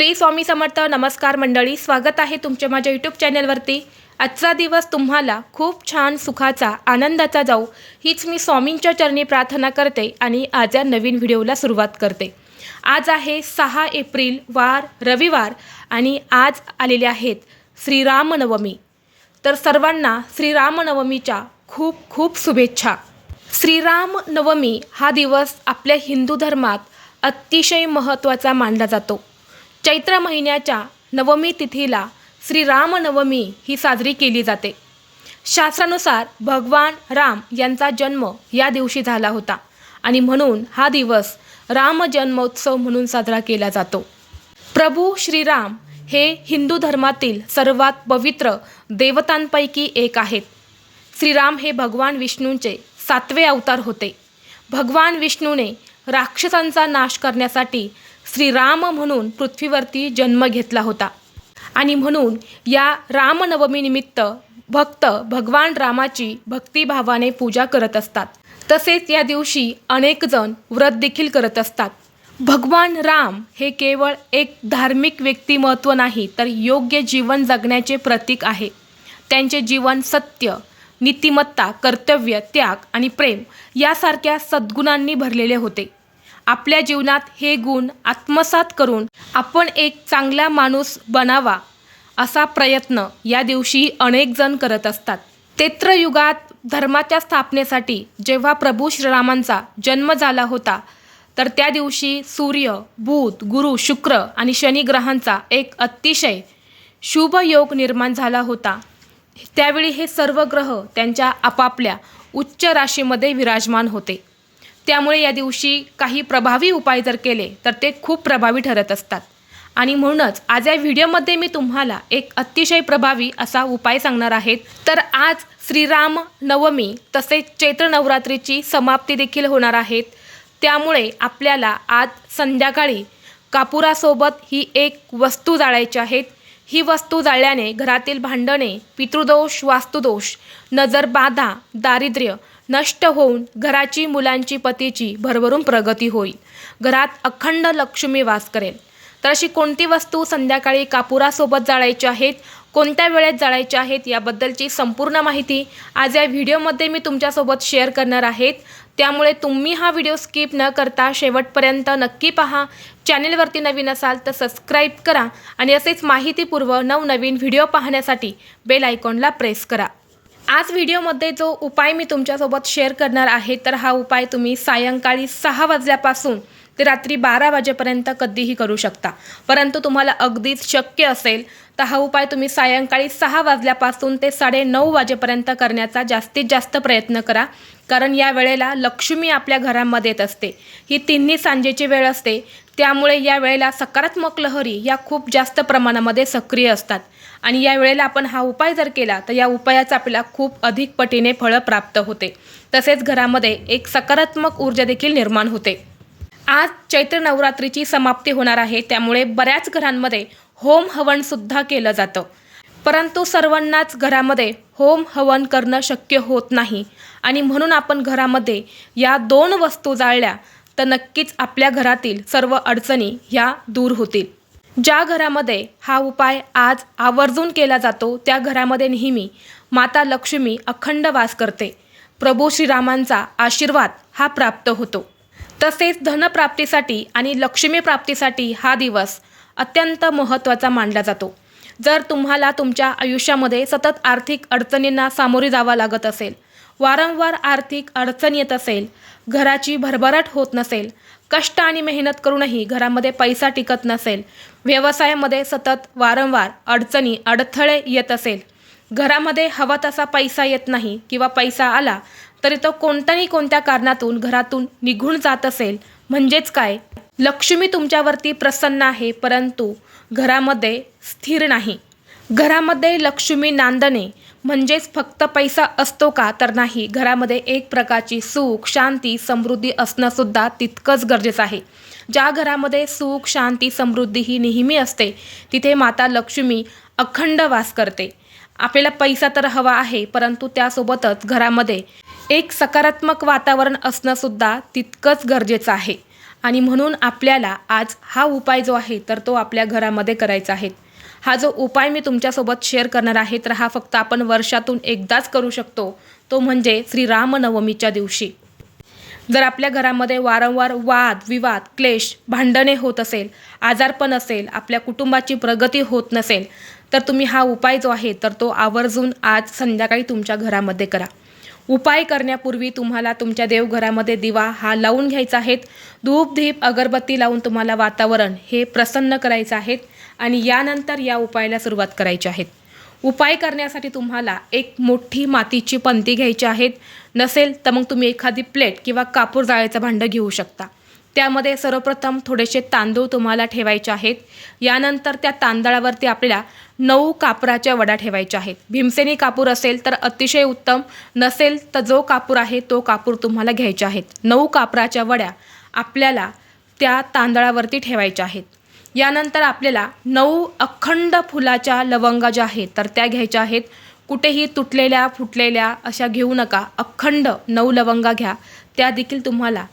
श्री स्वामी समर्थ नमस्कार मंडळी स्वागत आहे तुमच्या माझ्या यूट्यूब चॅनलवरती आजचा दिवस तुम्हाला खूप छान सुखाचा आनंदाचा जाऊ हीच मी स्वामींच्या चरणी प्रार्थना करते आणि आज या नवीन व्हिडिओला सुरुवात करते. आज आहे सहा एप्रिल वार रविवार आणि आज आलेले आहेत श्रीरामनवमी. तर सर्वांना श्रीरामनवमीच्या खूप खूप शुभेच्छा. श्रीराम नवमी हा दिवस आपल्या हिंदू धर्मात अतिशय महत्त्वाचा मानला जातो. चैत्र महिन्याच्या नवमी तिथीला श्रीरामनवमी ही साजरी केली जाते. शास्त्रानुसार भगवान राम यांचा जन्म या दिवशी झाला होता आणि म्हणून हा दिवस रामजन्मोत्सव म्हणून साजरा केला जातो. प्रभू श्रीराम हे हिंदू धर्मातील सर्वात पवित्र देवतांपैकी एक आहेत. श्रीराम हे भगवान विष्णूंचे सातवे अवतार होते. भगवान विष्णूने राक्षसांचा नाश करण्यासाठी श्रीराम म्हणून पृथ्वीवरती जन्म घेतला होता. आणि म्हणून या रामनवमीनिमित्त भक्त भगवान रामाची भक्तिभावाने पूजा करत असतात. तसेच या दिवशी अनेक जण व्रत देखील करत असतात. भगवान राम हे केवळ एक धार्मिक व्यक्तिमत्व नाही तर योग्य जीवन जगण्याचे प्रतीक आहे. त्यांचे जीवन सत्य नीतिमत्ता कर्तव्य त्याग आणि प्रेम यासारख्या सद्गुणांनी भरलेले होते. आपल्या जीवनात हे गुण आत्मसात करून आपण एक चांगला माणूस बनावा असा प्रयत्न या दिवशी अनेक जण करत असतात. तेत्रयुगात धर्माच्या स्थापनेसाठी जेव्हा प्रभू श्रीरामांचा जन्म झाला होता तर त्या दिवशी सूर्य बुध गुरु शुक्र आणि शनी ग्रहांचा एक अतिशय शुभ योग निर्माण झाला होता. त्यावेळी हे सर्व ग्रह त्यांच्या आपापल्या उच्च राशीमध्ये विराजमान होते. त्यामुळे या दिवशी काही प्रभावी उपाय जर केले तर ते खूप प्रभावी ठरत असतात. आणि म्हणूनच आज या व्हिडिओमध्ये मी तुम्हाला एक अतिशय प्रभावी असा उपाय सांगणार आहेत तर आज श्रीराम नवमी तसेच चैत्र नवरात्रीची समाप्ती देखील होणार आहेत त्यामुळे आपल्याला आज संध्याकाळी कापुरासोबत ही एक वस्तू जाळायची आहेत ही वस्तू जाळल्याने घरातील भांडणे पितृदोष वास्तुदोष नजर बाधा दारिद्र्य नष्ट होऊन घराची मुलांची पतीची भरभरून प्रगती होईल. घरात अखंड लक्ष्मी वास करेल. तर अशी कोणती वस्तू संध्याकाळी कापुरासोबत जाळायची आहेत? कोणत्या वेळेत जाळायच्या आहेत? याबद्दलची संपूर्ण माहिती आज या व्हिडिओमध्ये मी तुमच्यासोबत शेअर करणार आहेत. त्यामुळे तुम्ही हा व्हिडिओ स्किप न करता शेवटपर्यंत नक्की पहा. चॅनेलवरती नवीन असाल तर सबस्क्राईब करा आणि असेच माहितीपूर्व नवनवीन व्हिडिओ पाहण्यासाठी बेल आयकॉनला प्रेस करा. आज व्हिडिओमध्ये जो उपाय मी तुमच्यासोबत शेअर करणार आहे तर हा उपाय तुम्ही सायंकाळी सहा वाजल्यापासून ते रात्री बारा वाजेपर्यंत कधीही करू शकता. परंतु तुम्हाला अगदीच शक्य असेल तर हा उपाय तुम्ही सायंकाळी सहा वाजल्यापासून ते साडे नऊ वाजेपर्यंत करण्याचा जास्तीत जास्त प्रयत्न करा. कारण या वेळेला लक्ष्मी आपल्या घरामध्ये येत असते. ही तिन्ही सांजेची वेळ असते. त्यामुळे या वेळेला सकारात्मक लहरी या खूप जास्त प्रमाणामध्ये सक्रिय असतात. आणि या वेळेला आपण हा उपाय जर केला तर या उपायाचा आपल्याला खूप अधिक पटीने फळं प्राप्त होते. तसेच घरामध्ये एक सकारात्मक ऊर्जा देखील निर्माण होते. आज चैत्र नवरात्रीची समाप्ती होणार आहे त्यामुळे बऱ्याच घरांमध्ये होम हवनसुद्धा केलं जातं. परंतु सर्वांनाच घरामध्ये होम हवन करणं शक्य होत नाही. आणि म्हणून आपण घरामध्ये या दोन वस्तू जाळल्या तर नक्कीच आपल्या घरातील सर्व अडचणी ह्या दूर होतील. ज्या घरामध्ये हा उपाय आज आवर्जून केला जातो त्या घरामध्ये नेहमी माता लक्ष्मी अखंड वास करते. प्रभू श्रीरामांचा आशीर्वाद हा प्राप्त होतो. तसेच धनप्राप्तीसाठी आणि लक्ष्मीप्राप्तीसाठी हा दिवस अत्यंत महत्त्वाचा मानला जातो. जर तुम्हाला तुमच्या आयुष्यामध्ये सतत आर्थिक अडचणींना सामोरे जावं लागत असेल वारंवार आर्थिक अडचण येत असेल घराची भरभराट होत नसेल कष्ट आणि मेहनत करूनही घरामध्ये पैसा टिकत नसेल व्यवसायामध्ये सतत वारंवार अडचणी अडथळे येत असेल घरामध्ये हवा तसा पैसा येत नाही किंवा पैसा आला तरी तो कोणत्याही कोणत्या कारणातून घरातून निघून जात असेल. म्हणजेच काय? लक्ष्मी तुमच्यावरती प्रसन्न आहे परंतु घरामध्ये स्थिर नाही. घरामध्ये लक्ष्मी नांदणे म्हणजेच फक्त पैसा असतो का तर नाही. घरामध्ये एक प्रकारची सुख शांती समृद्धी असणंसुद्धा तितकंच गरजेचं आहे. ज्या घरामध्ये सुख शांती समृद्धी ही नेहमी असते तिथे माता लक्ष्मी अखंड वास करते. आपल्याला पैसा तर हवा आहे परंतु त्यासोबतच घरामध्ये एक सकारात्मक वातावरण असणंसुद्धा तितकंच गरजेचं आहे. आणि म्हणून आपल्याला आज हा उपाय जो आहे तर तो आपल्या घरामध्ये करायचा आहे. हा जो उपाय मी तुमच्यासोबत शेअर करणार आहे तर हा फक्त आपण वर्षातून एकदाच करू शकतो. तो म्हणजे श्रीरामनवमीच्या दिवशी. जर आपल्या घरामध्ये वारंवार वाद विवाद क्लेश भांडणे होत असेल आजारपण असेल आपल्या कुटुंबाची प्रगती होत नसेल तर तुम्ही हा उपाय जो आहे तर तो आवर्जून आज संध्याकाळी तुमच्या घरामध्ये करा. उपाय करण्यापूर्वी तुम्हाला तुमच्या देवघरामध्ये दिवा हा लावून घ्यायचा आहे धूप धीप अगरबत्ती लावून तुम्हाला वातावरण हे प्रसन्न करायचं आहे आणि यानंतर या उपायाला सुरुवात करायची आहे उपाय करण्यासाठी तुम्हाला एक मोठी मातीची पंती घ्यायची आहेत. नसेल तर मग तुम्ही एखादी प्लेट किंवा कापूर जाळ्याचं भांडं घेऊ शकता. त्यामध्ये सर्वप्रथम थोडेसे तांदूळ तुम्हाला ठेवायचे आहेत. यानंतर त्या तांदळावरती आपल्याला नऊ कापराच्या वड्या ठेवायच्या आहेत. भीमसेनी कापूर असेल तर अतिशय उत्तम. नसेल तर जो कापूर आहे तो कापूर तुम्हाला घ्यायचे आहेत. नऊ कापराच्या वड्या आपल्याला त्या तांदळावरती ठेवायच्या आहेत. यानंतर आपल्याला नऊ अखंड फुलाच्या लवंगा ज्या आहेत तर त्या घ्यायच्या आहेत. कुठेही तुटलेल्या फुटलेल्या अशा घेऊ नका. अखंड नऊ लवंगा घ्या. त्या देखील तुम्हाला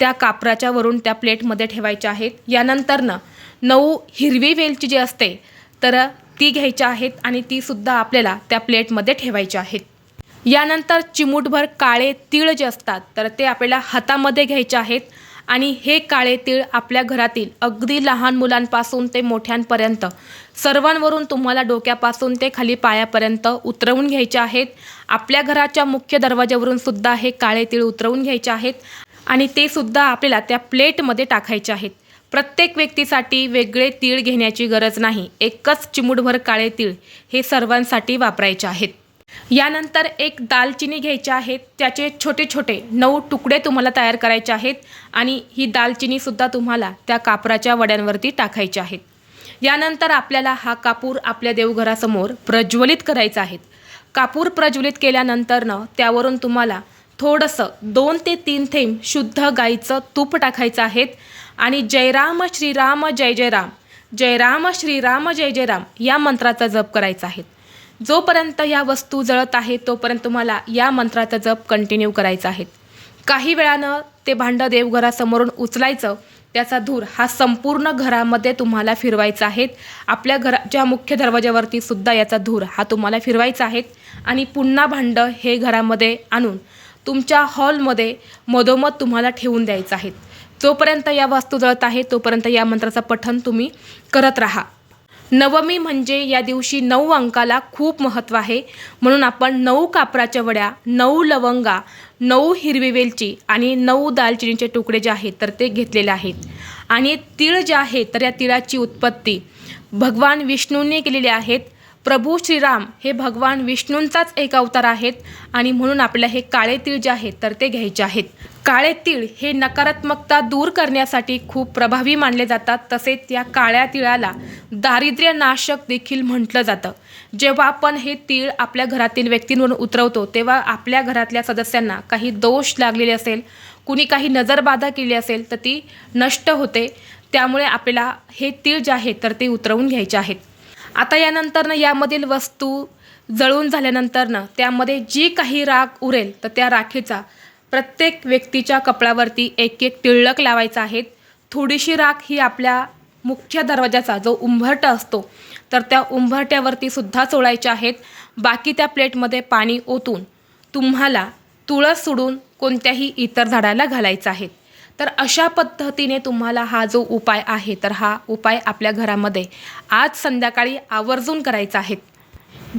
त्या कापराच्या वरून त्या प्लेटमध्ये ठेवायच्या आहेत. यानंतरनं नऊ हिरवी वेलची जी असते तर ती घ्यायच्या आहेत आणि तीसुद्धा आपल्याला त्या प्लेटमध्ये ठेवायच्या आहेत. यानंतर चिमूटभर काळे तीळ जे असतात तर ते आपल्याला हातामध्ये घ्यायचे आहेत आणि हे काळे तीळ आपल्या घरातील अगदी लहान मुलांपासून ते मोठ्यांपर्यंत सर्वांवरून तुम्हाला डोक्यापासून ते खाली पायापर्यंत उतरवून घ्यायचे आहेत. आपल्या घराच्या मुख्य दरवाज्यावरून सुद्धा हे काळे तीळ उतरवून घ्यायचे आहेत. आणि ते सुद्धा आपल्याला त्या प्लेटमध्ये टाकायचे आहेत. प्रत्येक व्यक्तीसाठी वेगळे तीळ घेण्याची गरज नाही. एकच चिमूटभर काळे तीळ हे सर्वांसाठी वापरायचे आहेत. यानंतर एक दालचिनी घ्यायची आहेत त्याचे छोटे छोटे नऊ तुकडे तुम्हाला तयार करायचे आहेत आणि ही दालचिनीसुद्धा तुम्हाला त्या कापराच्या वड्यांवरती टाकायची आहेत. यानंतर आपल्याला हा कापूर आपल्या देवघरासमोर प्रज्वलित करायचा आहे. कापूर प्रज्वलित केल्यानंतरनं त्यावरून तुम्हाला थोडंसं दोन ते तीन थेंब शुद्ध गाईचं तूप टाकायचं आहेत. आणि जयराम श्रीराम जय जय राम जयराम श्रीराम जय जय राम या मंत्राचा जप करायचा आहे. जोपर्यंत या वस्तू जळत आहे तोपर्यंत तुम्हाला या मंत्राचा जप कंटिन्यू करायचा आहे. काही वेळानं ते भांडं देवघरासमोरून उचलायचं त्याचा धूर हा संपूर्ण घरामध्ये तुम्हाला फिरवायचा आहे. आपल्या घराच्या मुख्य दरवाज्यावरती सुद्धा याचा धूर हा तुम्हाला फिरवायचा आहे. आणि पुन्हा भांडं हे घरामध्ये आणून तुमच्या हॉलमध्ये मधोमध तुम्हाला ठेवून द्यायचं आहे. जोपर्यंत या वस्तू जळत आहे तोपर्यंत या मंत्राचं पठण तुम्ही करत राहा. नवमी म्हणजे या दिवशी नऊ अंकाला खूप महत्त्व आहे. म्हणून आपण नऊ कापराच्या वड्या नऊ लवंगा नऊ हिरवी वेलची आणि नऊ दालचिनीचे तुकडे जे आहेत तर ते घेतलेले आहेत. आणि तिळ जे आहे तर या तिळाची उत्पत्ती भगवान विष्णूंनी केलेली आहेत. प्रभू श्रीराम हे भगवान विष्णूंचाच एक अवतार आहेत आणि म्हणून आपल्याला हे काळे तीळ जे आहेत तर ते घ्यायचे आहेत. काळे तीळ हे नकारात्मकता दूर करण्यासाठी खूप प्रभावी मानले जातात तसेच या काळ्या तिळाला दारिद्र्य नाशक देखील म्हटलं जातं. जेव्हा आपण हे तीळ आपल्या घरातील व्यक्तींवरून उतरवतो तेव्हा आपल्या घरातल्या सदस्यांना काही दोष लागलेले असेल कुणी काही नजरबाधा केली असेल तर ती नष्ट होते. त्यामुळे आपल्याला हे तीळ जे आहे तर ते उतरवून घ्यायचे आहेत. आता यानंतरनं यामधील वस्तू जळून झाल्यानंतरनं त्यामध्ये जी काही राख उरेल तर त्या राखेचा प्रत्येक व्यक्तीच्या कपड्यावरती एक एक टिळक लावायचा आहे. थोडीशी राख ही आपल्या मुख्य दरवाजाचा जो उंबरटा असतो तर त्या उंबरट्यावरती सुद्धा चोळायचे आहेत. बाकी त्या प्लेटमध्ये पाणी ओतून तुम्हाला तुळस सोडून कोणत्याही इतर झाडाला घालायचं आहे. तर अशा पद्धतीने तुम्हाला हा जो उपाय आहे तर हा उपाय आपल्या घरामध्ये आज संध्याकाळी आवर्जून करायचा आहे.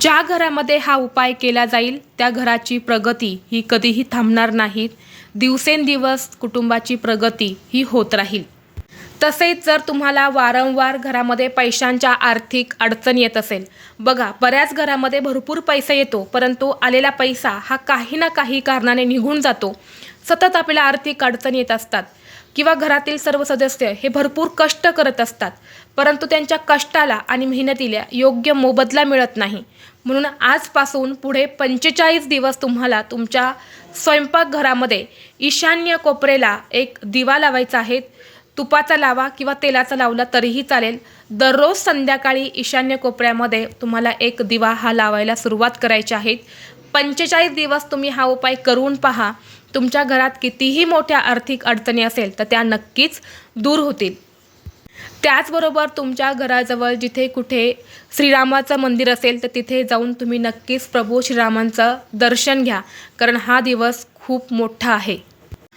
ज्या घरामध्ये हा उपाय केला जाईल त्या घराची प्रगती ही कधीही थांबणार नाहीत दिवसेंदिवस कुटुंबाची प्रगती ही होत राहील. तसेच जर तुम्हाला वारंवार घरामध्ये पैशांच्या आर्थिक अडचण येत असेल बघा बऱ्याच घरामध्ये भरपूर पैसा येतो परंतु आलेला पैसा हा काही ना काही कारणाने निघून जातो. सतत आपल्याला आर्थिक अडचण येत असतात किंवा घरातील सर्व सदस्य हे भरपूर कष्ट करत असतात परंतु त्यांच्या कष्टाला आणि मेहनतीला योग्य मोबदला मिळत नाही. म्हणून आजपासून पुढे पंचेचाळीस दिवस तुम्हाला तुमच्या स्वयंपाकघरामध्ये ईशान्य कोपरेला एक दिवा लावायचा आहे. तुपाचा लावा किंवा तेलाचा लावला तरीही चालेल. दररोज संध्याकाळी ईशान्य कोपऱ्यामध्ये तुम्हाला एक दिवा हा लावायला सुरुवात करायची आहे. पंचेचाळीस दिवस तुम्ही हा उपाय करून पहा. तुमच्या घरात कितीही मोठ्या आर्थिक अडचणी असेल तर त्या नक्कीच दूर होतील. त्याचबरोबर तुमच्या घराजवळ जिथे कुठे श्रीरामाचं मंदिर असेल तर तिथे जाऊन तुम्ही नक्कीच प्रभू श्रीरामांचं दर्शन घ्या. कारण हा दिवस खूप मोठा आहे.